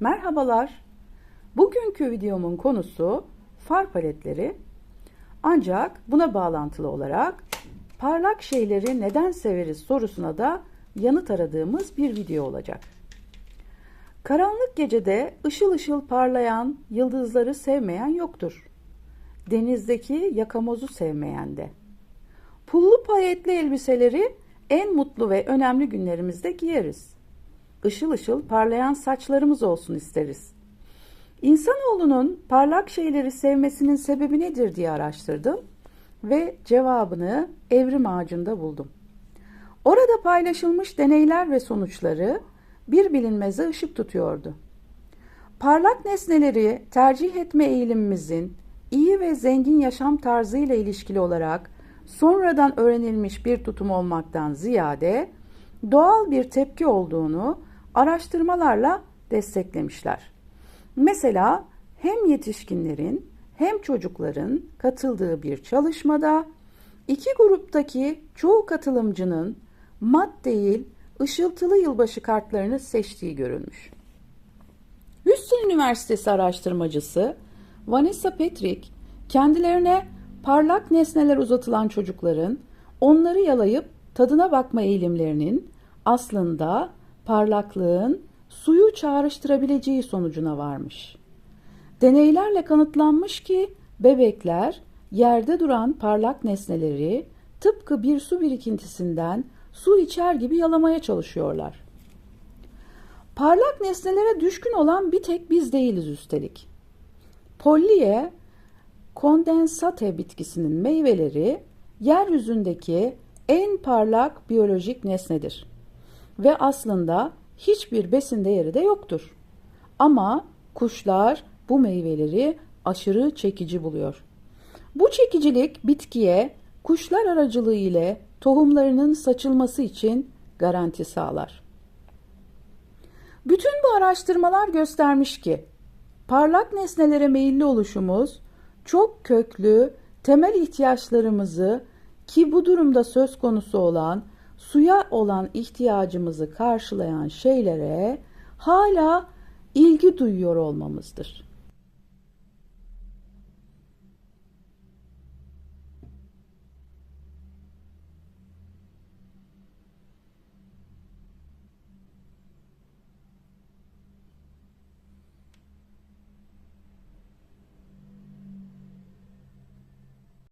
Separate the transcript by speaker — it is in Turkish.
Speaker 1: Merhabalar. Bugünkü videomun konusu far paletleri. Ancak buna bağlantılı olarak parlak şeyleri neden severiz sorusuna da yanıt aradığımız bir video olacak. Karanlık gecede ışıl ışıl parlayan yıldızları sevmeyen yoktur. Denizdeki yakamozu sevmeyen de. Pullu payetli elbiseleri en mutlu ve önemli günlerimizde giyeriz. Işıl ışıl parlayan saçlarımız olsun isteriz. İnsanoğlunun parlak şeyleri sevmesinin sebebi nedir diye araştırdım ve cevabını evrim ağacında buldum. Orada paylaşılmış deneyler ve sonuçları bir bilinmeze ışık tutuyordu. Parlak nesneleri tercih etme eğilimimizin iyi ve zengin yaşam tarzıyla ilişkili olarak sonradan öğrenilmiş bir tutum olmaktan ziyade doğal bir tepki olduğunu araştırmalarla desteklemişler. Mesela hem yetişkinlerin hem çocukların katıldığı bir çalışmada iki gruptaki çoğu katılımcının mat değil ışıltılı yılbaşı kartlarını seçtiği görülmüş. Houston Üniversitesi araştırmacısı Vanessa Patrick kendilerine parlak nesneler uzatılan çocukların onları yalayıp tadına bakma eğilimlerinin aslında parlaklığın suyu çağrıştırabileceği sonucuna varmış. Deneylerle kanıtlanmış ki bebekler yerde duran parlak nesneleri tıpkı bir su birikintisinden su içer gibi yalamaya çalışıyorlar. Parlak nesnelere düşkün olan bir tek biz değiliz üstelik. Polliye kondensate bitkisinin meyveleri yeryüzündeki en parlak biyolojik nesnedir. Ve aslında hiçbir besin değeri de yoktur. Ama kuşlar bu meyveleri aşırı çekici buluyor. Bu çekicilik bitkiye kuşlar aracılığı ile tohumlarının saçılması için garanti sağlar. Bütün bu araştırmalar göstermiş ki parlak nesnelere meyilli oluşumuz çok köklü temel ihtiyaçlarımızı ki bu durumda söz konusu olan suya olan ihtiyacımızı karşılayan şeylere hala ilgi duyuyor olmamızdır.